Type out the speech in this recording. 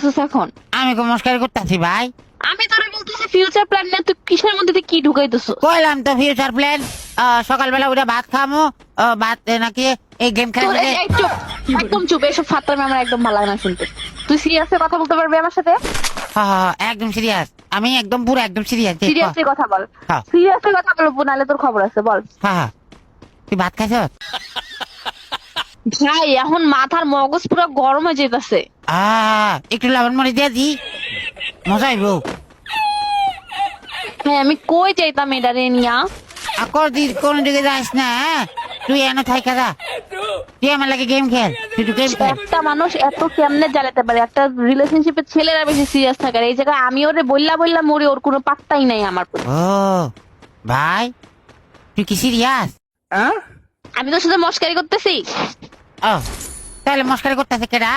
করতেছিস এখন? আমি কো মস্কারি করতেছি ভাই। আমি তোরে বলতেছি ফিউচার প্ল্যান নিয়ে তুই কিসের মধ্যে তুই কি ঢুকাইতেছিস কইলাম তো ফিউচার প্ল্যান সকালবেলা উঠে ভাত খামো ভাত নাকি এই গেম খেলা একদম চুপ এসব ফাত্তামি আমার একদম ভালো না শুনতে। তুই সিরিয়াসলি কথা বলতে পারবি আমার সাথে? একদম সিরিয়াস আমি একদম পুরো একদম সিরিয়াস সিরিয়াসলি কথা বল। সিরিয়াসলি কথা বলব নাহলে তোর খবর আছে বল। হ্যাঁ তুই ভাত খাইছ? ভাই এখন মাথার মগজ পুরো গরম হয়ে যেতেছে। আহ একটু লবণ মরে দিয়ে দি। মজা আইব। ভাই আমি কই যাইতাম এটারে নিয়া? আকর দি কোন দিকে যাস না হ্যাঁ? তুই এনে থাইকা যা। তুই আমার লাগে গেম খেল। তুই তো গেম খেল। একটা মানুষ এত কেমনে জ্বালাতে পারে? একটা রিলেশনশিপে ছেলেরা বেশি সিরিয়াস থাকে এই জায়গায় আমি ওরে বললা বললা মরি ওর কোনো পাত্তাই নাই আমার প্রতি। ও ভাই তুই কি সিরিয়াস আমি তোর সাথে মস্কারি করতেছি। ও তাহলে মস্কারি করতেছে কেডা?